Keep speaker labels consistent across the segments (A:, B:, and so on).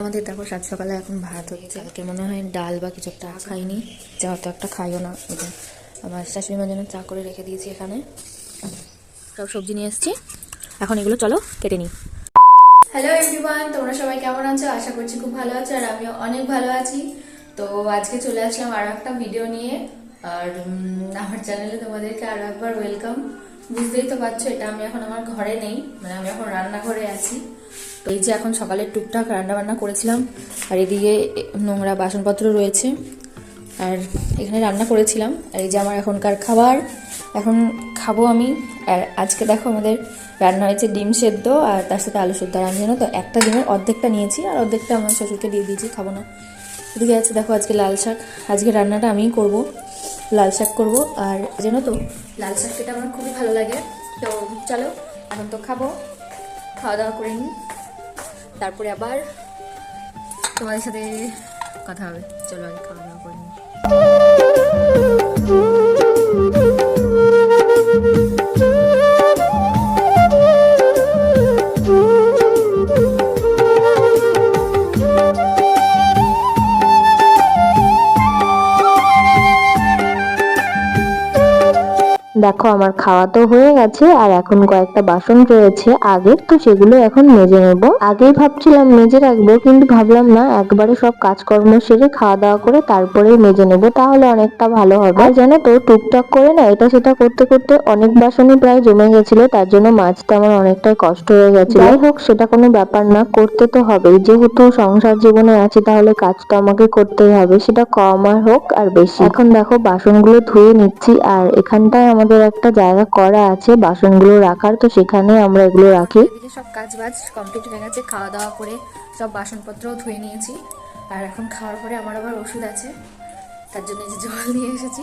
A: আমাদের দেখো সাত সকালে এখন ভাত হচ্ছে। কালকে মনে হয় ডাল বা কিছু একটা খাইনি। যা অত একটা খাইও না যে আমার শাশুড়ি মার জন্য চা করে রেখে দিয়েছি এখানে। সব সবজি নিয়ে এসেছি। এখন এগুলো চলো কেটে নিই।
B: হ্যালো এভরিওয়ান তোমরা সবাই কেমন আছো? আশা করছি খুব ভালো আছো আর আমিও অনেক ভালো আছি। তো আজকে চলে আসলাম আরও একটা ভিডিও নিয়ে। আর আমার চ্যানেলে তোমাদেরকে আরও একবার ওয়েলকাম বুঝতেই তো পারছ, এটা আমি এখন আমার ঘরে নেই। মানে আমি এখন রান্নাঘরে আছি। এই যে এখন সকালে টুকটাক রান্না বান্না করেছিলাম, আর এদিকে নোংরা বাসনপত্র রয়েছে, আর এখানে রান্না করেছিলাম। আর এই যে আমার এখনকার খাবার, এখন খাব আমি। আর আজকে দেখো আমাদের রান্না হয়েছে ডিম সেদ্ধ আর তার সাথে আলু সেদ্ধ। আমি জানো তো, একটা ডিমের অর্ধেকটা নিয়েছি আর অর্ধেকটা আমার শ্বশুরকে দিয়ে দিয়েছি, খাব না। এদিকে আছে দেখো আজকে লাল শাক। আজকে রান্নাটা আমিই করব, লাল শাক করব। আর জানো তো, লাল শাক খেতে আমার খুবই ভালো লাগে। তো চলো, এখন তো খাব, খাওয়া দাওয়া করে নিই। তারপরে আবার তোমাদের সাথে কথা হবে। চলো আগে খাওয়া
C: দেখো আমার খাওয়া তো হয়ে গেছে আর এখন কয়েকটা বাসন রয়েছে আগের তো সেগুলো এখন মেজে নেব। আগেই ভাবছিলাম মেজে রাখব কিন্তু ভাবলাম না একবারে সব কাজকর্ম সেরে খাওয়া দাওয়া করে তারপরেই মেজে নেব তাহলে অনেকটা ভালো হবে। আর জানো তো টুকটাক করে না এটা সেটা করতে করতে অনেক বাসনই প্রায় জমে গেছিল তার জন্য মাজতে আমার অনেকটাই কষ্ট হয়ে গেছে যাই হোক সেটা কোনো ব্যাপার না করতে তো হবেই। যেহেতু সংসার জীবনে আছি তাহলে কাজ তো আমাকে করতেই হবে সেটা কম আর হোক আর বেশি। এখন দেখো বাসনগুলো ধুয়ে নিচ্ছি আর এখানটায় আমাদের একটা জায়গা করা আছে, বাসনগুলো রাখার, তো সেখানে আমরা এগুলো রাখি।
B: সব কাজ বাজ কমপ্লিট হয়ে গেছে খাওয়া দাওয়া করে সব বাসনপত্রও ধুয়ে নিয়েছি। আর এখন খাওয়ার পরে আমার আবার ওষুধ আছে, তার জন্য যে জল নিয়ে এসেছি।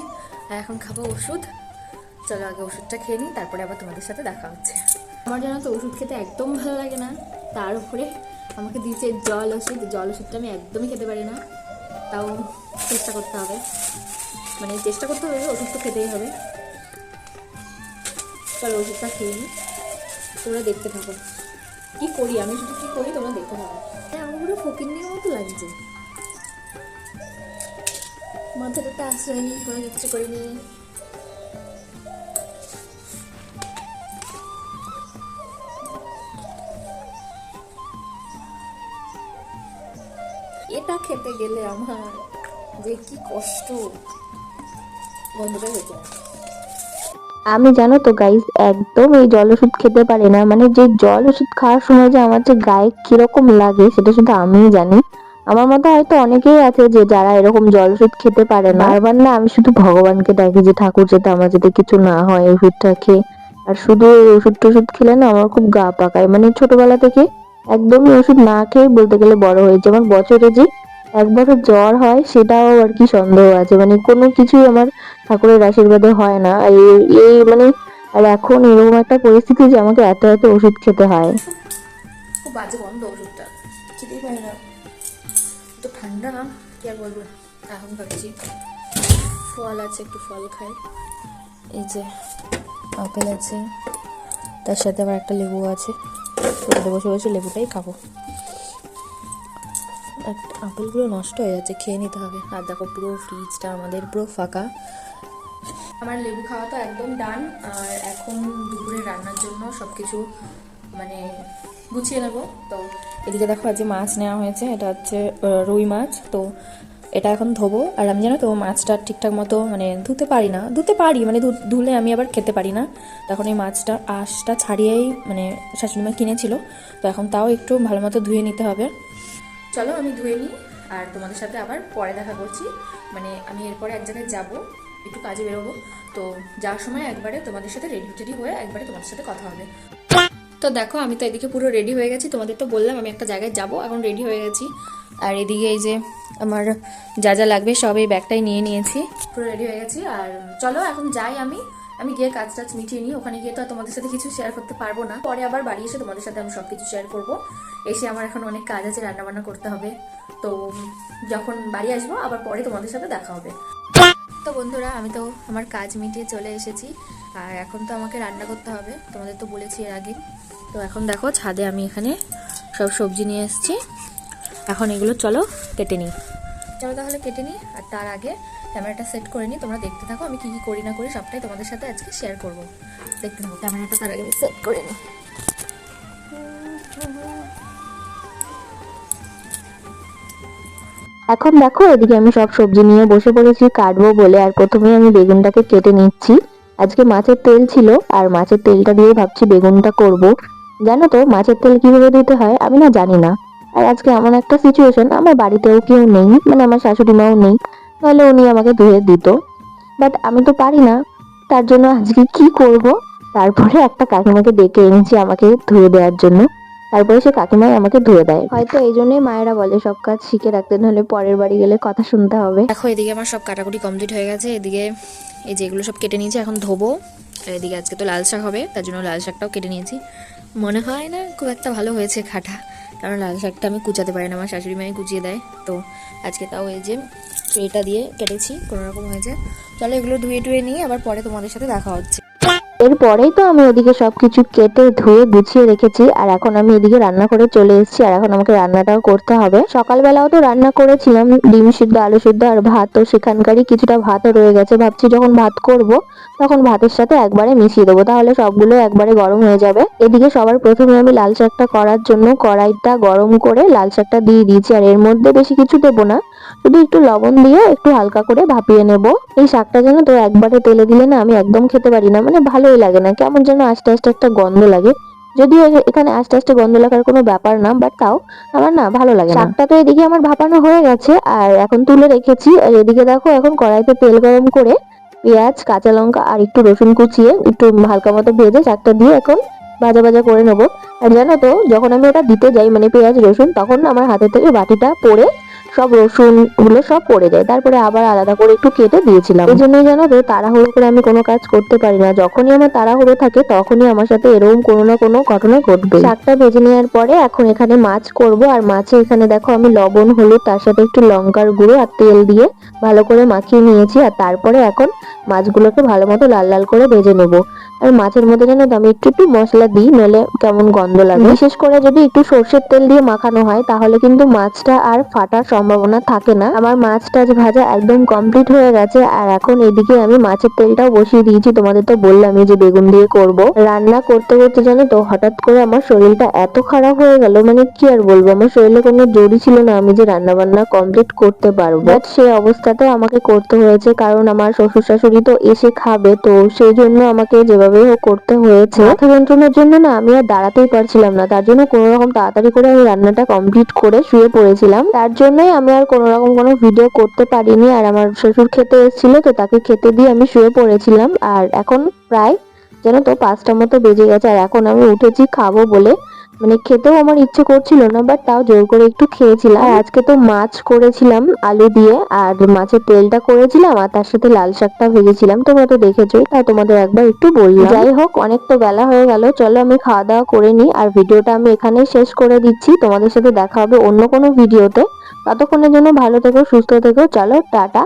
B: আর এখন খাব ওষুধ। চলো আগে ওষুধটা খেয়ে নিই, তারপরে আবার তোমাদের সাথে দেখা হচ্ছে। আমার জানো তো ওষুধ খেতে একদম ভালো লাগে না। তার উপরে আমাকে দিয়েছে জল ওষুধ। জল ওষুধটা আমি একদমই খেতে পারি না। তাও চেষ্টা করতে হবে। মানে চেষ্টা করতে হবে ওষুধ তো খেতেই হবে। চলো, ওষুধটা খেয়ে নিই তোমরা দেখতে থাকো। কি করি? আমি শুধু কি করি? তোমরা দেখতে থাকো। হ্যাঁ আমার পুরো নিয়ে মতো লাগছে। মাথাটা আশ্রয় নিই কোনো কিচ্ছু করিনি। এটা খেতে গেলে আমার যে কি কষ্ট। বন্ধুটা হয়েছে।
C: আমি জানো তো গাইস একদম এই জল ওষুধ খেতে পারি না। মানে যে জল ওষুধ খাওয়ার সময় যে আমার যে গায়ে কীরকম লাগে, সেটা শুধু আমিই জানি। আমার মতো হয়তো অনেকেই আছে যে যারা এরকম জল ওষুধ খেতে পারে না। বারবার না, আমি শুধু ভগবানকে ডাকি যে ঠাকুর যাতে আমার যাতে কিছু না হয় এই ওষুধটা খেয়ে। আর শুধু এই ওষুধ টষুধ খেলে না আমার খুব গা পাকায়। মানে ছোটবেলা থেকে একদমই ওষুধ না খেয়ে বলতে গেলে বড় হয়েছে। আমার বছরে যে একবারও জ্বর হয়, সেটাও আর কি সন্দেহ আছে। মানে কোনো কিছুই আমার ঠাকুরের আশীর্বাদে হয় না। আর এই মানে আর এখন এরকম একটা পরিস্থিতি যে আমাকে এত এত ওষুধ খেতে হয়।
B: খুব বাজে ওষুধটা। খেতেই পারি না। তো ঠান্ডা কি আর বলব? এখন ভাবছি ফল আছে, একটু ফল খাই। এই যে, আপেল আছে, তার সাথে আবার একটা লেবু আছে। বসে বসে লেবুটাই খাব। আপেলগুলো নষ্ট হয়ে যাচ্ছে, খেয়ে নিতে হবে। আর দেখো পুরো ফ্রিজটা আমাদের পুরো ফাঁকা। আমার লেবু খাওয়া তো একদম ডান আর এখন দুপুরে রান্নার জন্য সব কিছু মানে গুছিয়ে নেব। তো এদিকে দেখো আজকে মাছ নেওয়া হয়েছে, এটা হচ্ছে রুই মাছ। তো এটা এখন ধোবো। আর আমি জানো তো, মাছটা ঠিকঠাক মতো মানে ধুতে পারি না। ধুতে পারি মানে ধুলে আমি আবার খেতে পারি না। তখন এই মাছটা, আঁশটা ছাড়িয়েই মানে শাশুড়িমা কিনেছিল। তো এখন তাও একটু ভালো মতো ধুয়ে নিতে হবে। চলো আমি ধুয়ে নিই, আর তোমাদের সাথে আবার পরে দেখা করছি। মানে আমি এরপরে এক জায়গায় যাব, একটু কাজে বেরোবো। তো যাওয়ার সময় একবারে তোমাদের সাথে রেডি টেডি হয়ে একবারে তোমাদের সাথে কথা হবে। তো দেখো, আমি তো এদিকে পুরো রেডি হয়ে গেছি। তোমাদের তো বললাম আমি একটা জায়গায় যাব, এখন রেডি হয়ে গেছি। আর এদিকে এই যে আমার যা যা লাগবে সব এই ব্যাগটাই নিয়ে নিয়েছি। পুরো রেডি হয়ে গেছি। আর চলো, এখন যাই আমি। আমি গিয়ে কাজ টাজ মিটিয়ে নিই ওখানে গিয়ে তো তোমাদের সাথে কিছু শেয়ার করতে পারব না। পরে আবার বাড়ি এসে তোমাদের সাথে আমি সব কিছু শেয়ার করব। এসে আমার এখন অনেক কাজ আছে রান্না বান্না করতে হবে। তো যখন বাড়ি আসব, আবার পরে তোমাদের সাথে দেখা হবে। তো বন্ধুরা, আমি তো আমার কাজ মিটিয়ে চলে এসেছি। আর এখন তো আমাকে রান্না করতে হবে। তোমাদের তো বলেছি এর আগে। তো এখন দেখো, ছাদে আমি এখানে সব সবজি নিয়ে এসেছি।
A: এখন এগুলো চলো কেটে নিই। চলো তাহলে কেটে নিই, আর তার আগে ক্যামেরাটা সেট করে নিই, তোমরা দেখতে থাকো, আমি কী কী করি না করি, সবটাই তোমাদের সাথে আজকে শেয়ার করব। দেখতে থাকো, ক্যামেরাটা তার আগে আমি সেট করে নিই।
C: এখন দেখো, এদিকে আমি সব সবজি নিয়ে বসে পড়েছি, কাটবো বলে, আর প্রথমে আমি বেগুনটাকে কেটে নিচ্ছি। আজকে মাছের তেল ছিল, আর মাছের তেলটা দিয়ে ভাবছি বেগুনটা করব। জানো তো, মাছের তেল কীভাবে দিতে হয়, আমি না জানি না। আর আজকে এমন একটা সিচুয়েশন আমার বাড়িতেও কেউ নেই মানে আমার শাশুড়ি মাও নেই। তাহলে উনি আমাকে ধুয়ে দিত। বাট আমি তো পারি না। তার জন্য আজকে কি করব? তারপরে একটা কাকিমাকে ডেকে এনেছি আমাকে ধুয়ে দেওয়ার জন্য। তারপরে সে কাকিমাই আমাকে ধুয়ে দেয়। হয়তো এই জন্যই মায়েরা বলে সব কাজ শিখে রাখতে নাহলে পরের বাড়ি গেলে কথা শুনতে হবে।
A: দেখো এদিকে আমার সব কাটাকুটি কমপ্লিট হয়ে গেছে। এদিকে এই যেগুলো সব কেটে নিয়েছি এখন ধোবো। আর এদিকে আজকে তো লাল শাক হবে তার জন্য লাল শাকটাও কেটে নিয়েছি। মনে হয় না খুব একটা ভালো হয়েছে খাটা। কারণ লাল শাকটা আমি কুচাতে পারি না, আমার শাশুড়ি মায়ে কুচিয়ে দেয়। তো আজকে তাও এই যে ট্রেটা দিয়ে কেটেছি, কোনোরকম হয়েছে। চলো এগুলো ধুয়ে টুয়ে নিয়ে আবার পরে তোমাদের সাথে দেখা হচ্ছে।
C: এরপরেই তো আমি ওদিকে সবকিছু কেটে ধুয়ে গুছিয়ে রেখেছি, আর এখন আমি এদিকে রান্না করে চলে এসেছি, আর এখন আমাকে রান্নাটাও করতে হবে। সকালবেলাও তো রান্না করেছিলাম, ডিম সিদ্ধ, আলু সিদ্ধ আর ভাত, তো সেখানকারই কিছুটা ভাতও রয়ে গেছে। ভাবছি যখন ভাত করব, তখন ভাতের সাথে একবারে মিশিয়ে দেবো, তাহলে সবগুলো একবারে গরম হয়ে যাবে। এদিকে সবার প্রথমে আমি লাল শাকটা করার জন্য কড়াইটা গরম করে লাল শাকটা দিয়ে দিয়েছি, আর এর মধ্যে বেশি কিছু দেবো না। শুধু একটু লবণ দিয়ে একটু হালকা করে ভাপিয়ে নেব। এই শাকটা যেন তো একবারে তেলে দিলে না আমি একদম খেতে পারি না মানে ভালোই লাগে না, কেমন যেন আস্তে আস্তে একটা গন্ধ লাগে। যদিও এখানে আস্তে আস্তে গন্ধ লাগার কোনো ব্যাপার না বাট তাও আমার না ভালো লাগে শাকটা তো এদিকে আমার ভাপানো হয়ে গেছে, আর এখন তুলে রেখেছি। আর এদিকে দেখো এখন কড়াইতে তেল গরম করে পেঁয়াজ, কাঁচা লঙ্কা আর একটু রসুন কুচিয়ে একটু হালকা মতো ভেজে শাকটা দিয়ে এখন ভাজা ভাজা করে নেব। আর জানো তো, যখন আমি ওটা দিতে যাই মানে পেঁয়াজ, রসুন, তখন আমার হাতে থেকে বাটিটা পড়ে সব রসুনগুলো সব পড়ে যায়। তারপরে আবার আলাদা করে একটু কেটে দিয়েছিলাম। এই জন্যই জানো তো, তাড়াহুড়ো করে আমি কোনো কাজ করতে পারি না। যখনই আমার তাড়াহুড়ো থাকে, তখনই আমার সাথে এরকম কোনো না কোনো ঘটনা ঘটবে শাকটা ভেজে নেওয়ার পরে এখন এখানে মাছ করব, আর মাছে এখানে দেখো আমি লবণ, হলুদ, তার সাথে একটু লঙ্কার গুঁড়ো আর তেল দিয়ে ভালো করে মাখিয়ে নিয়েছি। আর তারপরে এখন মাছগুলোকে ভালো মতো লাল লাল করে ভেজে নেব। আর মাছের মধ্যে যেন আমি একটু একটু মশলা দিই নলে কেমন গন্ধ লাগে। বিশেষ করে যদি একটু সর্ষের তেল দিয়ে মাখানো হয় তাহলে কিন্তু মাছটা আর ফাটার সম্ভাবনা থাকে না। আমার মাছটা আজ ভাজা একদম কমপ্লিট হয়ে গেছে আর এখন এদিকে আমি মাছের তেলটাও বসিয়ে দিয়েছি। তোমাদের তো বললামই যে বেগুন দিয়ে করব। রান্না করতে করতে জানো তো হঠাৎ করে আমার শরীরটা এত খারাপ হয়ে গেল মানে কি আর বলব? আমার শরীরে কোনো জোরই ছিল না আমি যে রান্না বান্না কমপ্লিট করতে পারব। সেই অবস্থাতে আমাকে করতে হয়েছে কারণ আমার শ্বশুর শাশুড়ি তো এসে খাবে, তো সেই জন্য আমাকে যেভাবে হোক করতে হয়েছে। মাথা যন্ত্রণার জন্য না আমি আর দাঁড়াতেই পারছিলাম না। তার জন্য কোনো রকম তাড়াতাড়ি করে আমি রান্নাটা কমপ্লিট করে শুয়ে পড়েছিলাম। তার জন্যই আমি আর কোনো রকম কোনো ভিডিও করতে পারিনি। আর আমার শ্বশুর খেতে এসেছিল, তো তাকে খেতে দিয়ে আমি শুয়ে পড়েছিলাম। আর এখন প্রায় যেন তো পাঁচটা মতো বেজে গেছে। আর এখন আমি উঠেছি খাব বলে। মানে খেতেও আমার ইচ্ছে করছিল না বাট তাও জোর করে একটু খেয়েছিলাম। আর আজকে তো মাছ করেছিলাম, আলু দিয়ে, আর মাছের তেলটা করেছিলাম, আর তার সাথে লাল শাকটা ভেজেছিলাম। তোমরা তো দেখেছোই, তাই তোমাদের একবার একটু বললাম। যাই হোক, অনেক তো বেলা হয়ে গেল, চলো আমি খাওয়া দাওয়া করে নিই, আর ভিডিওটা আমি এখানেই শেষ করে দিচ্ছি। তোমাদের সাথে দেখা হবে অন্য কোনো ভিডিওতে। ততক্ষণের জন্য ভালো থেকো, সুস্থ থেকো, চলো, টাটা।